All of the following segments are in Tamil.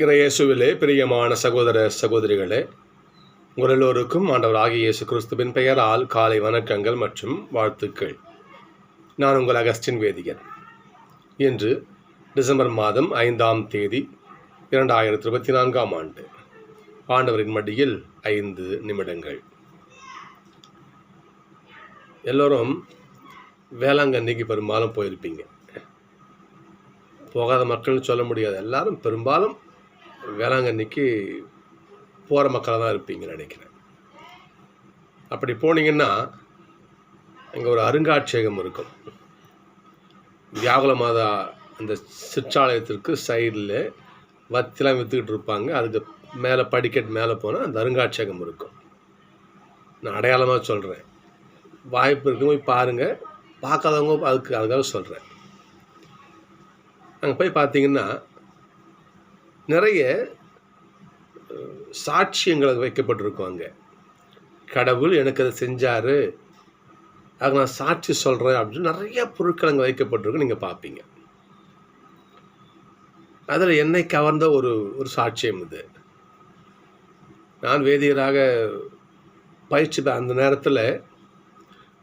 இறையேசுவிலே பிரியமான சகோதர சகோதரிகளே உங்கள் எல்லோருக்கும் ஆண்டவர் ஆகிய இயேசு கிறிஸ்துவின் பெயரால் காலை வணக்கங்கள் மற்றும் வாழ்த்துக்கள். நான் உங்கள் அகஸ்டின் வேதியன் இன்று டிசம்பர் மாதம் ஐந்தாம் தேதி இரண்டாயிரத்தி இருபத்தி நான்காம் ஆண்டு. ஆண்டவரின் மடியில் ஐந்து நிமிடங்கள். எல்லோரும் வேளாங்கண்ணிக்கு பெரும்பாலும் போயிருப்பீங்க. போகாத மக்கள்னு சொல்ல முடியாது. எல்லாரும் பெரும்பாலும் வேளாங்கண்ணிக்கு போகிற மக்களாக தான் இருப்பீங்கன்னு நினைக்கிறேன். அப்படி போனீங்கன்னா அங்கே ஒரு அருங்காட்சியகம் இருக்கும். வியாகுல மாதா அந்த சிற்றாலயத்திற்கு சைடில் வத்திலாம் விற்றுக்கிட்டு இருப்பாங்க. அதுக்கு மேலே படிக்கட் மேலே போனால் அந்த அருங்காட்சியகம் இருக்கும். நான் அடையாளமாக சொல்கிறேன் வாய்ப்பு இருக்கும் போய் பாருங்கள் பார்க்காதவங்க அதுக்கு அதுக்காக சொல்கிறேன் அங்கே போய் பார்த்தீங்கன்னா நிறைய சாட்சியங்கள் வைக்கப்பட்டிருக்கும் அங்கே. கடவுள் எனக்கு அதை செஞ்சார். அதை நான் சாட்சி சொல்கிறேன் அப்படின்னு நிறைய பொருட்கள் அங்கே வைக்கப்பட்டிருக்கும் நீங்கள் பார்ப்பீங்க அதில் என்னை கவர்ந்த ஒரு ஒரு சாட்சியம் இது. நான் வேதியராக பயிற்சி அந்த நேரத்தில்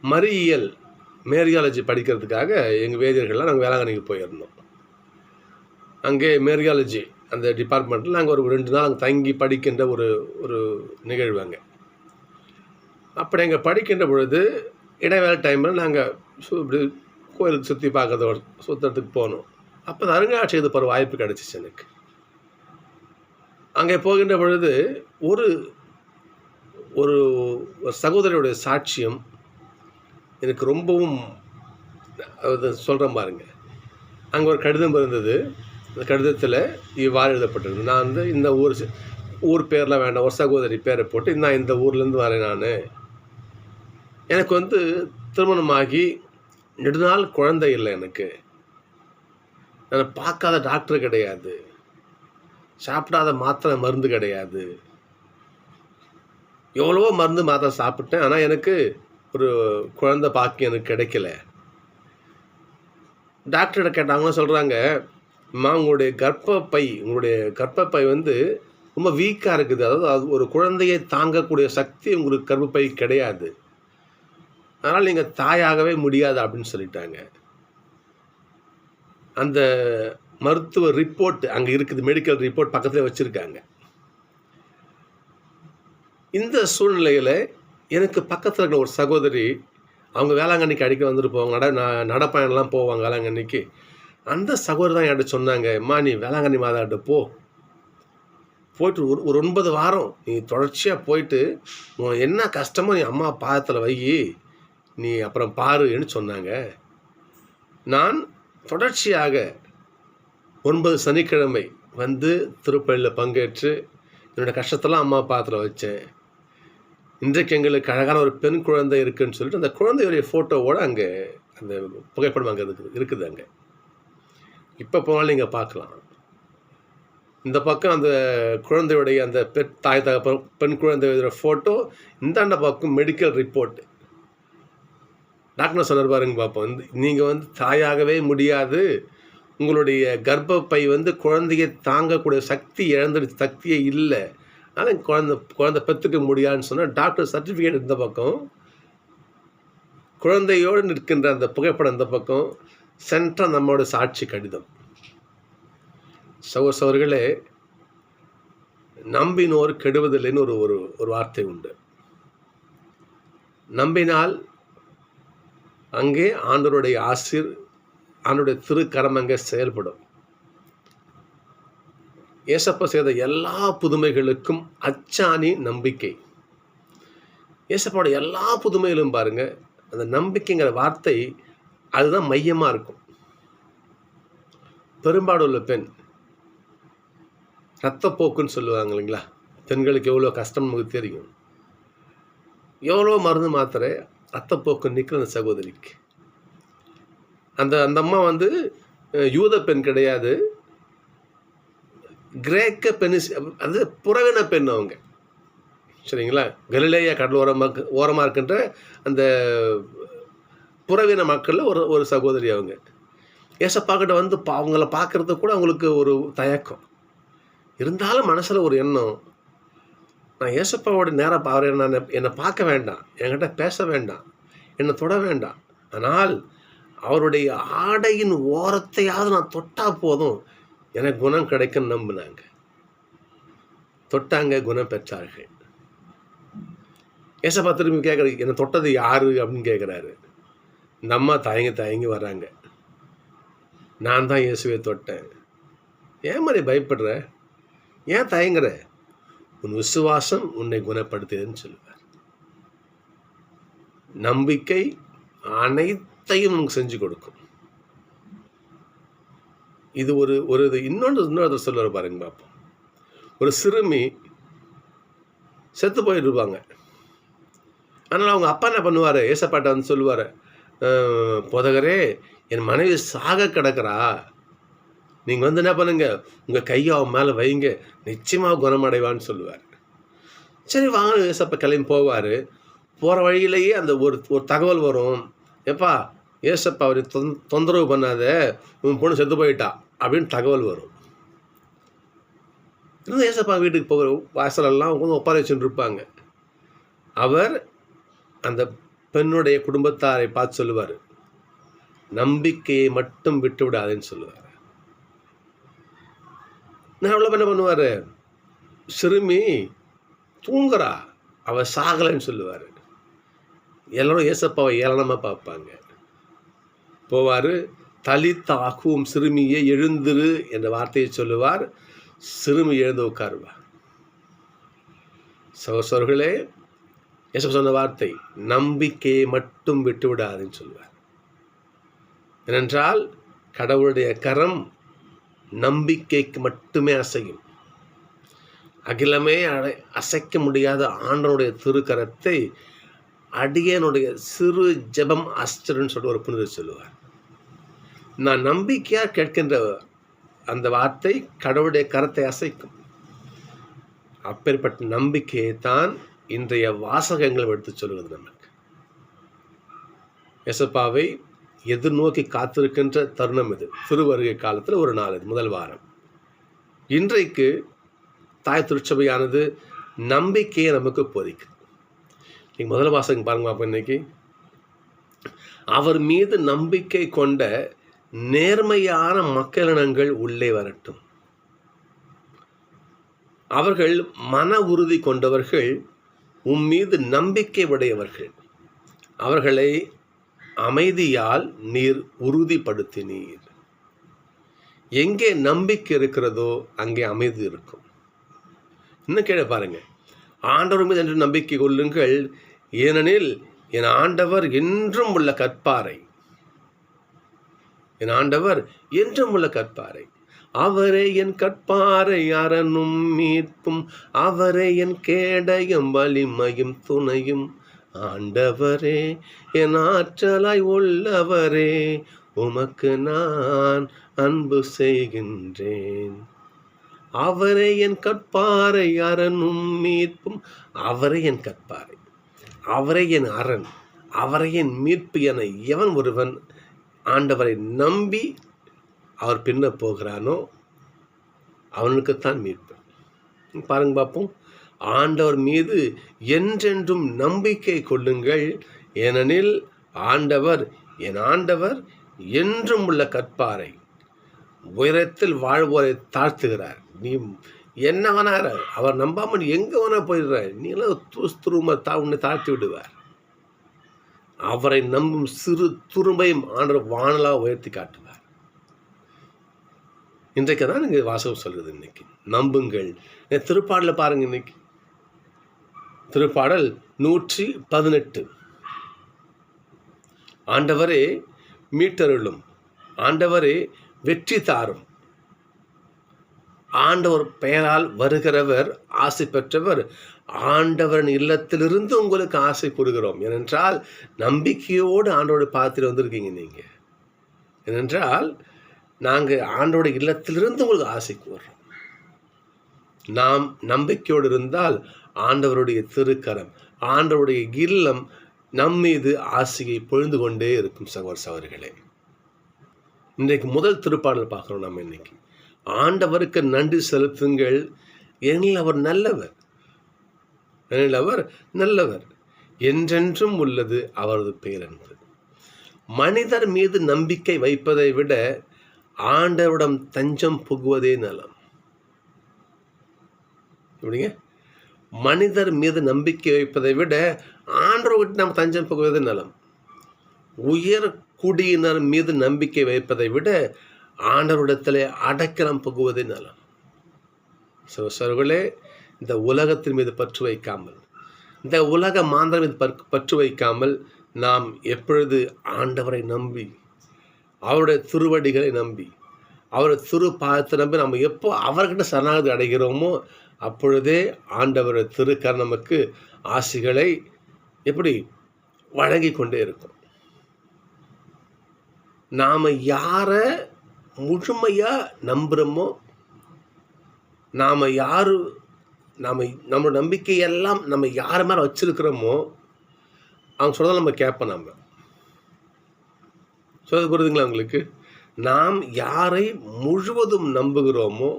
மறியியல் மேரியாலஜி படிக்கிறதுக்காக எங்கள் வேதியர்கள்லாம் நாங்கள் வேளாங்கண்ணிக்கு போயிருந்தோம். அங்கே மேரியாலஜி அந்த டிபார்ட்மெண்ட்டில் நாங்கள் ஒரு ரெண்டு நாள் அங்கே தங்கி படிக்கின்ற ஒரு ஒரு நிகழ்வு அங்கே. அப்படி அங்கே படிக்கின்ற பொழுது இடைவேளை டைமில் நாங்கள் சு இப்படி கோயிலுக்கு சுற்றி பார்க்கறது சுற்றுறதுக்கு போனோம். அப்போ அந்த அருங்காட்சியகத்துக்கு போகிற வாய்ப்பு கிடச்சிச்சு எனக்கு. அங்கே போகின்ற பொழுது ஒரு ஒரு ஒரு சகோதரியுடைய சாட்சியம் எனக்கு ரொம்பவும் அது சொல்கிறேன் பாருங்க. அங்கே ஒரு கடிதம் இருந்தது. கடிதத்தில் இவ்வாறு எழுதப்பட்டிருக்கு. நான் வந்து இந்த ஊர் ஊர் பேரில் வேண்டாம் ஒரு சகோதரி பேரை போட்டு நான் இந்த ஊர்லேருந்து வரேன் நான். எனக்கு வந்து திருமணமாகி நெடுநாள் குழந்தை இல்லை எனக்கு. நான் பார்க்காத டாக்டர் கிடையாது. சாப்பிடாத மாத்திரை மருந்து கிடையாது. எவ்வளவோ மருந்து மாத்திரை சாப்பிட்டேன். ஆனால் எனக்கு ஒரு குழந்தை பாக்கியம் எனக்கு கிடைக்கல. டாக்டர்கிட்ட கேட்டாங்கன்னு சொல்கிறாங்க அம்மா உங்களுடைய கர்ப்பப்பை உங்களுடைய கர்ப்பப்பை வந்து ரொம்ப வீக்காக இருக்குது. அதாவது அது ஒரு குழந்தையை தாங்கக்கூடிய சக்தி உங்களுக்கு கர்ப்பப்பை கிடையாது. அதனால் நீங்கள் தாயாகவே முடியாது அப்படின்னு சொல்லிட்டாங்க. அந்த மருத்துவ ரிப்போர்ட் அங்கே இருக்குது. மெடிக்கல் ரிப்போர்ட் பக்கத்தில் வச்சுருக்காங்க. இந்த சூழ்நிலையில் எனக்கு பக்கத்தில் இருக்கிற ஒரு சகோதரி அவங்க வேளாங்கண்ணிக்கு அடிக்க வந்துட்டு போவாங்க நட ந- நடப்பயணம்லாம் போவாங்க வேளாங்கண்ணிக்கு. அந்த சகோதரி தான் என்கிட்ட சொன்னாங்க அம்மா நீ வேளாங்கண்ணி மாதாட்ட போ. போயிட்டு ஒரு ஒரு ஒன்பது வாரம் நீ தொடர்ச்சியாக போயிட்டு உன் என்ன கஷ்டமோ நீ அம்மா பாதத்தில் வை நீ அப்புறம் பாருன்னு சொன்னாங்க. நான் தொடர்ச்சியாக ஒன்பது சனிக்கிழமை வந்து திருப்பள்ளியில் பங்கேற்று என்னோடய கஷ்டத்தெல்லாம் அம்மா பாத்திரம் வச்சேன். இன்றைக்கு எங்களுக்கு அழகான ஒரு பெண் குழந்தை இருக்குதுன்னு சொல்லிட்டு அந்த குழந்தையுடைய ஃபோட்டோவோடு அங்கே அந்த புகைப்படம் அங்கே இருக்குது இருக்குது அங்கே. இப்போ போனாலும் நீங்கள் பார்க்கலாம். இந்த பக்கம் அந்த குழந்தையுடைய அந்த பெண் தாய் தகப்பன் பெண் குழந்தையோட ஃபோட்டோ இந்தாண்ட பக்கம் மெடிக்கல் ரிப்போர்ட் டாக்டர் சொன்னார் பாருங்க பார்ப்போம் நீங்கள் வந்து தாயாகவே முடியாது. உங்களுடைய கர்ப்பப்பை வந்து குழந்தையை தாங்கக்கூடிய சக்தி இழந்துடுச்சு சக்தியே இல்லை. அதனால் குழந்தை குழந்தை பெற்றுக்க முடியாதுன்னு சொன்னால் டாக்டர் சர்டிஃபிகேட் இந்த பக்கம். குழந்தையோடு நிற்கின்ற அந்த புகைப்படம் இந்த பக்கம். சென்ற நம்மளோட சாட்சி கடிதம். சகோர் சவர்களே நம்பினோர் கெடுவதில்லைன்னு ஒரு ஒரு ஒரு வார்த்தை உண்டு. நம்பினால் அங்கே ஆண்டவருடைய ஆசிர் ஆண்டருடைய திருக்கரம் அங்கே செயல்படும். ஏசப்பா செய்த எல்லா புதுமைகளுக்கும் அச்சாணி நம்பிக்கை. ஏசப்பாவோட எல்லா புதுமைகளும் பாருங்க அந்த நம்பிக்கைங்கிற வார்த்தை அதுதான் மையமாக இருக்கும். பெரும்பாடுள்ள பெண் ரத்தப்போக்குன்னு சொல்லுவாங்க இல்லைங்களா? பெண்களுக்கு எவ்வளோ கஷ்டம் நமக்கு தெரியும். எவ்வளோ மருந்து மாத்திரை ரத்தப்போக்கு நிற்கிற அந்த சகோதரிக்கு. அந்த அந்த அம்மா வந்து யூத பெண் கிடையாது. கிரேக்க பெண் அது புறவின பெண் அவங்க. சரிங்களா? கலிலேயா கடல் ஓரமாக ஓரமாக இருக்கின்ற அந்த புறவின மக்களில் ஒரு ஒரு சகோதரி அவங்க. ஏசப்பாக்கிட்ட வந்து பா அவங்கள பார்க்குறது கூட அவங்களுக்கு ஒரு தயக்கம். இருந்தாலும் மனசில் ஒரு எண்ணம். நான் ஏசப்பாவோட நேராக அவரை நான் என்னை பார்க்க வேண்டாம். என்கிட்ட பேச வேண்டாம். என்னை தொட வேண்டாம். ஆனால் அவருடைய ஆடையின் ஓரத்தையாவது நான் தொட்டா போதும். எனக்கு குணம் கிடைக்கும்னு நம்பினாங்க. தொட்டாங்க குணம் பெற்றார்கள். ஏசப்பா திரும்பி கேட்குறது என்னை தொட்டது யாரு அப்படின்னு கேட்குறாரு. இந்த அம்மா தயங்கி தயங்கி வராங்க. நான் தான் இயேசுவை தொட்டேன். ஏன் மாதிரி பயப்படுற? ஏன் தயங்குற? உன் விசுவாசம் உன்னை குணப்படுத்துதுன்னு சொல்லுவார். நம்பிக்கை அனைத்தையும் நமக்கு செஞ்சு கொடுக்கும். இது ஒரு ஒரு இது இன்னொன்று இன்னொரு சொல்லுவார் பாருங்க பார்ப்போம் ஒரு சிறுமி செத்து போயிட்டுருப்பாங்க ஆனால் அவங்க அப்பா என்ன பண்ணுவார்? ஏசப்பாட்ட வந்து சொல்லுவார் புதகரே என் மனைவி சாக கிடக்கிறா. நீங்கள் வந்து என்ன பண்ணுங்க? உங்கள் கையை அவன் மேலே வைங்க. நிச்சயமாக குணமடைவான்னு சொல்லுவார். சரி வாங்க ஏசப்ப கிளம்பி போவார். போகிற வழியிலேயே அந்த ஒரு ஒரு தகவல் வரும். எப்பா ஏசப்பா அவர் தொந் தொந்தரவு பண்ணாத. உன் பொண்ணு செத்து போயிட்டா. அப்படின்னு தகவல் வரும். இன்னும் ஏசப்பா வீட்டுக்கு போகிற வாசலெல்லாம் அவங்க ஒப்பாரி வச்சுட்டு இருப்பாங்க. அவர் அந்த பெண்ணுடைய குடும்பத்தாரை பார்த்து சொல்லுவார் நம்பிக்கையை மட்டும் விட்டு விடாதுன்னு சொல்லுவார். நான் அவ்வளோ என்ன பண்ணுவார்? சிறுமி தூங்குறா அவள் சாகலைன்னு சொல்லுவார். எல்லாரும் ஏசப்பாவை ஏளனமாக பார்ப்பாங்க. போவார் தலித்தாகும் சிறுமியை எழுந்துரு என்ற வார்த்தையை சொல்லுவார். சிறுமி எழுந்து உட்காருவார் சகோசர்களே இயேசு சொன்ன வார்த்தை நம்பிக்கையை மட்டும் விட்டு விடாதுன்னு சொல்லுவார். ஏனென்றால் கடவுளுடைய கரம் நம்பிக்கைக்கு மட்டுமே அசையும். அகிலமே அடை அசைக்க முடியாத ஆண்டனுடைய திருக்கரத்தை அடியனுடைய சிறு ஜெபம் அஸ்டர்னு சொல்லிட்டு ஒரு புனிதர் சொல்லுவார். நான் நம்பிக்கையாக கேட்கின்ற அந்த வார்த்தை கடவுளுடைய கரத்தை அசைக்கும். அப்பேற்பட்ட நம்பிக்கையை தான் இன்றைய வாசகங்கள் எடுத்து சொல்கிறது நமக்கு எசப்பாவை எதிர்நோக்கி காத்திருக்கின்ற தருணம் இது. திருவருகை காலத்தில் ஒரு நாள் இது முதல் வாரம். இன்றைக்கு தாய் திருச்சபையானது நம்பிக்கையை நமக்கு போதிக்குது. நீங்கள் முதல் வாசகம் பாருங்க பாப்பா இன்னைக்கு. அவர் மீது நம்பிக்கை கொண்ட நேர்மையான மக்களினங்கள் உள்ளே வரட்டும். அவர்கள் மன உறுதி கொண்டவர்கள் உம் மீது நம்பிக்கை உடையவர்கள். அவர்களை அமைதியால் நீர் உறுதிப்படுத்தினீர். எங்கே நம்பிக்கை இருக்கிறதோ அங்கே அமைதி இருக்கும். இன்னும் கீழே பாருங்க. ஆண்டவர் மீது என்று நம்பிக்கை கொள்ளுங்கள். ஏனெனில் என் ஆண்டவர் என்றும் உள்ள கற்பாறை. என் ஆண்டவர் என்றும் உள்ள கற்பாறை. அவரே என் கற்பாறை அரணும் மீட்பும் அவரே என் கேடயம் வலிமையும் துணையும். ஆண்டவரே என் ஆற்றலாய் உள்ளவரே உமக்கு நான் அன்பு செய்கின்றேன். அவரே என் கற்பாறை அரணும் மீட்பும் அவரே என் கற்பாறை. அவரே என் அரண். அவரையின் என் மீட்பு என எவன் ஒருவன் ஆண்டவரை நம்பி அவர் பின்ன போகிறானோ அவனுக்குத்தான் மீட்பு. பாருங்க பார்ப்போம். ஆண்டவர் மீது என்றென்றும் நம்பிக்கை கொள்ளுங்கள். ஏனெனில் ஆண்டவர் என் ஆண்டவர் என்றும் உள்ள கற்பாறை. உயரத்தில் வாழ்வோரை தாழ்த்துகிறார். நீ என்ன வேணாரு அவர் நம்பாமல் எங்கே வேணா போயிடுற நீலாம் துரும தா உன்னை தாழ்த்தி விடுவார். அவரை நம்பும் சிறு துரும்பையும் ஆண்டவர் வானலாக உயர்த்தி காட்டும் இன்றைக்கு தான் இங்கே வாசகம் சொல்கிறது இன்னைக்கு. நம்புங்கள். திருப்பாடலில் பாருங்க இன்னைக்கு. திருப்பாடல் நூற்றி பதினெட்டு ஆண்டவரே மீட்டருளும். ஆண்டவரே வெற்றி தாரும். ஆண்டவர் பெயரால் வருகிறவர் ஆசை பெற்றவர். ஆண்டவரின் இல்லத்திலிருந்து உங்களுக்கு ஆசை புரிகிறோம் ஏனென்றால் நம்பிக்கையோடு ஆண்டோட பார்த்துட்டு வந்திருக்கீங்க நீங்கள் ஏனென்றால் நாங்கள் ஆண்டோட இல்லத்திலிருந்து உங்களுக்கு ஆசைக்கு வர்றோம் நாம் நம்பிக்கையோடு இருந்தால் ஆண்டவருடைய திருக்கரம் ஆண்டவருடைய இல்லம் நம் மீது ஆசையை பொழுந்து கொண்டே இருக்கும் சகோதர சகோதரிகளே. இன்றைக்கு முதல் திருப்பாடல் பார்க்குறோம் நம்ம இன்னைக்கு. ஆண்டவருக்கு நன்றி செலுத்துங்கள். ஏனெனில் அவர் நல்லவர். ஏனெனில் அவர் நல்லவர். என்றென்றும் உள்ளது அவரது பேரன்பு. மனிதர் மீது நம்பிக்கை வைப்பதை விட ஆண்டவரிடம் தஞ்சம் புகுவதே நலம். எப்படிங்க? மனிதர் மீது நம்பிக்கை வைப்பதை விட ஆண்டவர்கிட்ட நம்ம தஞ்சம் புகுவதே நலம். உயர் குடியினர் மீது நம்பிக்கை வைப்பதை விட ஆண்டவரிடத்தில் அடக்கலம் புகுவதே நலம். சிவசர்களே இந்த உலகத்தின் மீது பற்று வைக்காமல் இந்த உலக மாந்தர் மீது பற்று வைக்காமல் நாம் எப்பொழுது ஆண்டவரை நம்பி அவருடைய திருவடிகளை நம்பி அவருடைய திரு பாதத்தை நம்பி நம்ம எப்போ அவர்கிட்ட சரணாகதி அடைகிறோமோ அப்பொழுதே ஆண்டவருடைய திருக்கர் நமக்கு ஆசிகளை எப்படி வழங்கி கொண்டே இருக்கும். நாம் யாரை முழுமையாக நம்புகிறோமோ நாம் யார் நாம் நம்ம நம்பிக்கையெல்லாம் நம்ம யார் மேலே வச்சுருக்கிறோமோ அவங்க சொல்கிறத நம்ம கேட்போம் நம்ம சொல்ல புரியுதுங்களா உங்களுக்கு? நாம் யாரை முழுவதும் நம்புகிறோமோ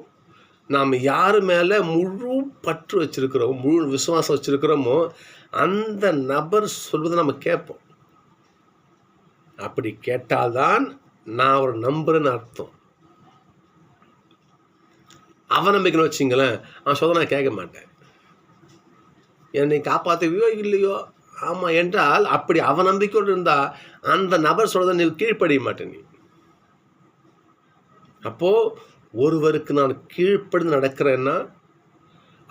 நாம் யார் மேலே முழு பற்று வச்சுருக்கிறோமோ முழு விசுவாசம் வச்சுருக்கிறோமோ அந்த நபர் சொல்வதை நம்ம கேட்போம். அப்படி கேட்டால்தான் நான் அவரை நம்புறேன்னு அர்த்தம். அவநம்பிக்கைன்னு வச்சிங்களேன் அவன் சொல்ல நான் கேட்க மாட்டேன். என்னை காப்பாற்றுவியோ இல்லையோ? ஆமாம் என்றால் அப்படி அவநம்பிக்கையோடு இருந்தால் அந்த நபர் சொல்கிறத நீ கீழ்ப்படிய மாட்டேன் நீ. அப்போது ஒருவருக்கு நான் கீழ்ப்படிந்து நடக்கிறேன்னா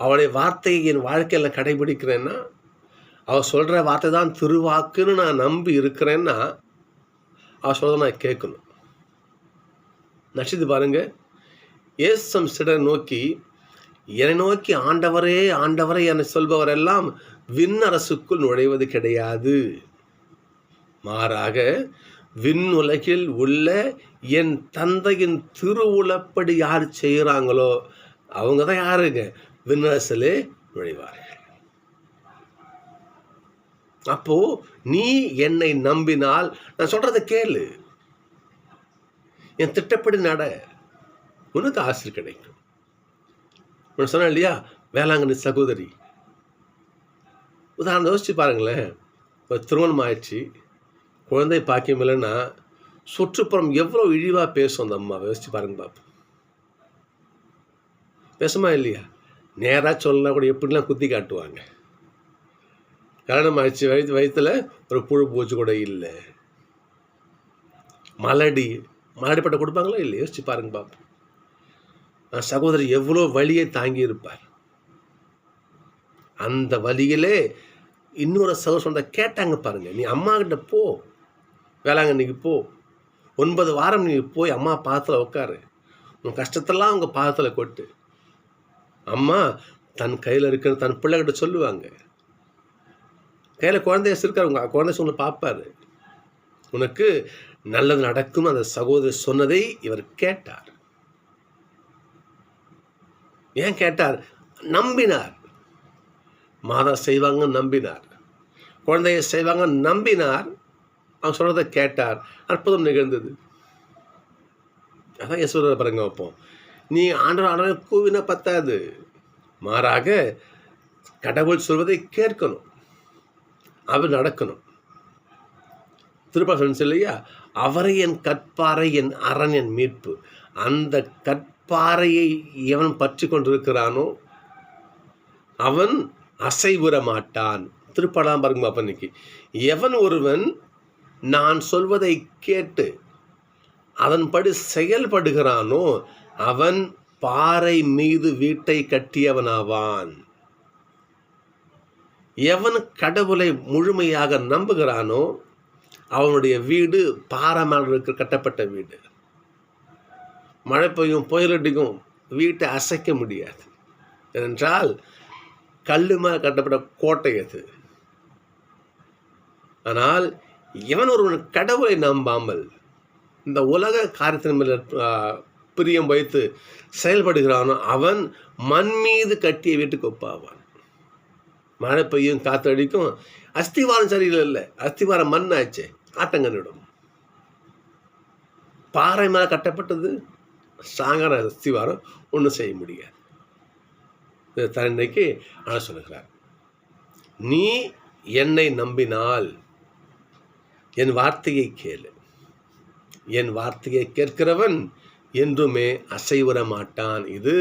அவளுடைய வார்த்தையை என் வாழ்க்கையில் கடைபிடிக்கிறேன்னா அவள் சொல்கிற வார்த்தை தான் திருவாக்குன்னு நான் நம்பி இருக்கிறேன்னா அவள் சொல்கிறத நான் கேட்கணும். நட்சத்து பாருங்கள் ஏசம் சிடரை நோக்கி என்னை நோக்கி ஆண்டவரே ஆண்டவரே என சொல்பவரெல்லாம் விண்ணரசுக்குள் நுழைவது கிடையாது. மாறாக விண்ணுலகில் உள்ள என் தந்தையின் திருவுளப்படி யார் செய்கிறாங்களோ அவங்க தான் யாருங்க? விண்ணரசிலே நுழைவார்கள். அப்போ நீ என்னை நம்பினால் நான் சொல்றதை கேளு. என் திட்டப்படி நட. உனக்கு ஆசிரியர் கிடைக்கும். உன்னை சொன்னேன் இல்லையா? வேளாங்கண்ணி சகோதரி. உதாரணம் யோசிச்சு பாருங்களேன். இப்போ திருமணம் ஆயிடுச்சு குழந்தை பாக்கியம் இல்லைன்னா சுற்றுப்புறம் எவ்வளோ இழிவாக பேசும் அந்த அம்மா யோசிச்சு பாருங்க பாப்பா. பேசுமா இல்லையா? நேராக சொல்லலாம் கூட எப்படிலாம் குத்தி காட்டுவாங்க? கல்யாணம் ஆயிடுச்சு வயிற்று வயிற்றுல ஒரு புழு பூச்சி கூட இல்லை. மலடி மலடி பட்ட கொடுப்பாங்களா இல்லை யோசிச்சு பாருங்க பாப்பா. சகோதரி எவ்வளோ வழியை தாங்கி இருப்பார் அந்த வழியிலே இன்னொரு சகோதர கேட்டாங்க பாருங்க. நீ அம்மா கிட்ட போ. வேளாங்கண்ணிக்கு போ. ஒன்பது வாரம் நீ போய் அம்மா பாதத்தில் உட்காரு உன் கஷ்டத்தெல்லாம் அவங்க பாதத்தில் கொட்டு. அம்மா தன் கையில் இருக்கிற தன் பிள்ளைகிட்ட சொல்லுவாங்க. கையில் குழந்தைய வச்சுருக்காரு உங்கள் குழந்தை சொன்ன பார்ப்பார். உனக்கு நல்லது நடக்கும் அந்த சகோதரி சொன்னதை இவர் கேட்டார். ஏன் கேட்டார்? நம்பினார். மாதா செய்வாங்க நம்பினார். குழந்தைய செய்வாங்க நம்பினார். அவன் சொல்கிறத கேட்டார். அற்புதம் நிகழ்ந்தது. அதான் யசோதர பாருங்க வைப்போம். நீ ஆண்டவர் ஆண்டவர் கூவின பத்தாது. மாறாக கடவுள் சொல்வதை கேட்கணும். அவர் நடக்கணும். திருப்பா இல்லையா? அவரை என் கற்பாறை என் அரண் என் மீட்பு. அந்த கற்பாறையை எவன் பற்றி கொண்டிருக்கிறானோ அவன் அசைவுற மாட்டான். திருப்பலாம் பாருங்க அப்பன்னைக்கு இன்னைக்கு. எவன் ஒருவன் நான் சொல்வதை கேட்டு அதன்படி செயல்படுகிறானோ அவன் பாறை மீது வீட்டை கட்டியவனாவான். எவன் கடவுளை முழுமையாக நம்புகிறானோ அவனுடைய வீடு பாறை இருக்க கட்டப்பட்ட வீடு. மழை பெய்யும் புயலடிக்கும் வீட்டை அசைக்க முடியாது. ஏனென்றால் கல்லுமா கட்டப்பட்ட கோட்டை அது. ஆனால் இவன் ஒருவன் கடவுளை நம்பாமல் இந்த உலக காரியத்தின் மேல் பிரியம் வைத்து செயல்படுகிறானோ அவன் மண் மீது கட்டிய வீட்டுக்கு ஒப்பாவான். மழை பெய்யும் காற்றடிக்கும் அஸ்திவாரம் சரியில்லை இல்லை. அஸ்திவாரம் மண் ஆச்சு ஆட்டங்கன்னிடும் பாறை மேலே கட்டப்பட்டது. ஸ்ட்ராங்கான அஸ்திவாரம் ஒன்றும் செய்ய முடியாது. இதை தன்னைக்கு ஆனால் சொல்லுகிறார். நீ என்னை நம்பினால் என் வார்த்தையை கேளு. என் வார்த்தையை கேட்கிறவன் என்றுமே அசைவர மாட்டான். இது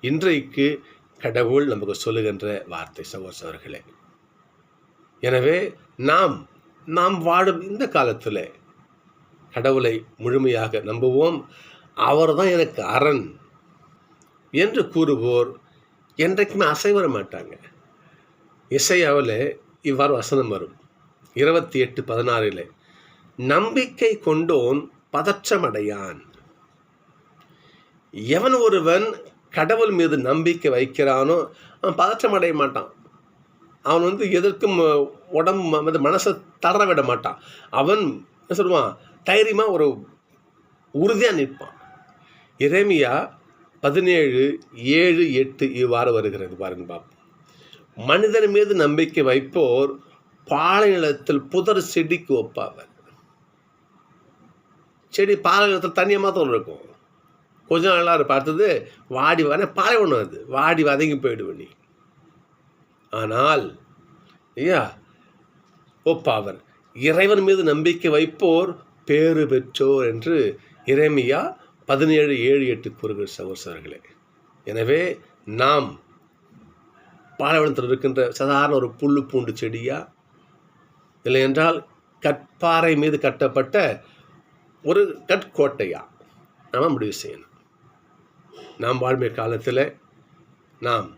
இன்றைக்கு கடவுள் நமக்கு சொல்லுகின்ற வார்த்தை சகோசரர்களே எனவே நாம் நாம் வாழும் இந்த காலத்தில் கடவுளை முழுமையாக நம்புவோம். அவர்தான் எனக்கு அரண் என்று கூறுவோர் என்றைக்குமே அசைவர மாட்டாங்க. இசையாவில் இவ்வாறு வசனம் வரும். இருபத்தி எட்டு பதினாறில் நம்பிக்கை கொண்டோன் பதற்றமடையான். எவன் ஒருவன் கடவுள் மீது நம்பிக்கை வைக்கிறானோ அவன் பதற்றம் அடைய மாட்டான். அவன் வந்து எதற்கும் உடம்பு வந்து மனசை தளர விட மாட்டான். அவன் என்ன சொல்லுவான்? தைரியமாக ஒரு உறுதியாக நிற்பான். இறைமையா பதினேழு ஏழு எட்டு இவ்வாறு வருகிறது. பாருங்க பாப்போம். மனிதன் மீது நம்பிக்கை வைப்போர் பாலை நிலத்தில் புதர் செடிக்கு ஒப்பாவர். செடி பாலைவனத்தில் தண்ணியை தண்ணியாக மாத்திரம் இருக்கும். கொஞ்ச நாளாக பார்த்தது வாடி வர பாலைவனம் அது வாடி வதங்கி போயிடுவேன் நீ. ஆனால் ஐயா ஒப்பாவர் இறைவன் மீது நம்பிக்கை வைப்போர் பேறு பெற்றோர் என்று இறைமையா பதினேழு ஏழு எட்டு கூறுகிற சகோசரர்களே எனவே நாம் பாலைவனத்தில் இருக்கின்ற சாதாரண ஒரு புல்லு பூண்டு செடியா? இல்லை என்றால் கற்பாறை மீது கட்டப்பட்ட ஒரு கட்கோட்டையாக நாம் முடிவு செய்யணும். நாம் வாழ்மை காலத்தில் நாம்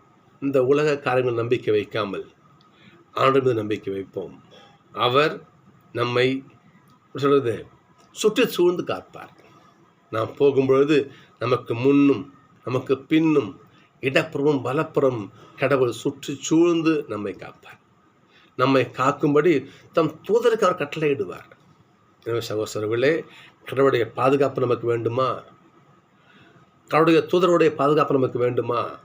இந்த உலக காரியங்கள் நம்பிக்கை வைக்காமல் ஆண்டு மீது நம்பிக்கை வைப்போம். அவர் நம்மை சொல்கிறது சுற்றி சூழ்ந்து காப்பார். நாம் போகும்பொழுது நமக்கு முன்னும் நமக்கு பின்னும் இடப்புறமும் வலப்புறம் கடவுள் சுற்றி சூழ்ந்து நம்மை காப்பார். நம்மை காக்கும்படி தம் தூதருக்கு அவர் கட்டளையிடுவார். எனவே சகோசரர்களே கடவுளுடைய பாதுகாப்பு நமக்கு வேண்டுமா? கடவுளுடைய தூதருடைய பாதுகாப்பு நமக்கு வேண்டுமா?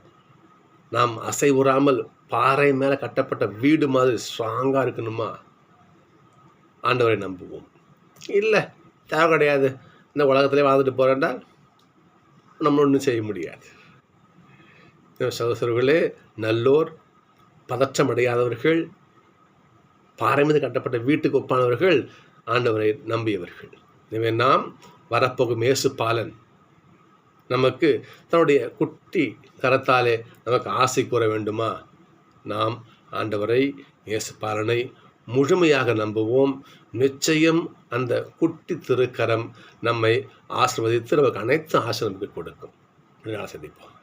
நாம் அசைவுறாமல் பாறை மேலே கட்டப்பட்ட வீடு மாதிரி ஸ்ட்ராங்காக இருக்கணுமா? ஆண்டவரை நம்புவோம். இல்லை தேவை கிடையாது. இந்த உலகத்திலே வாழ்ந்துட்டு போகிறேன்டா நம்ம ஒன்றும் செய்ய முடியாது. சகோதரர்களே நல்லோர் பதற்றம் அடையாதவர்கள் பாறை மீது கட்டப்பட்ட வீட்டுக்கு ஒப்பானவர்கள் ஆண்டவரை நம்பியவர்கள். எனவே நாம் வரப்போகும் இயேசு பாலன் நமக்கு தன்னுடைய குட்டி கரத்தாலே நமக்கு ஆசை கூற வேண்டுமா? நாம் ஆண்டவரை இயேசு பாலனை முழுமையாக நம்புவோம். நிச்சயம் அந்த குட்டி திருக்கரம் நம்மை ஆசிர்வதித்து நமக்கு அனைத்து ஆசிரமிக்கு கொடுக்கும். சந்திப்போம்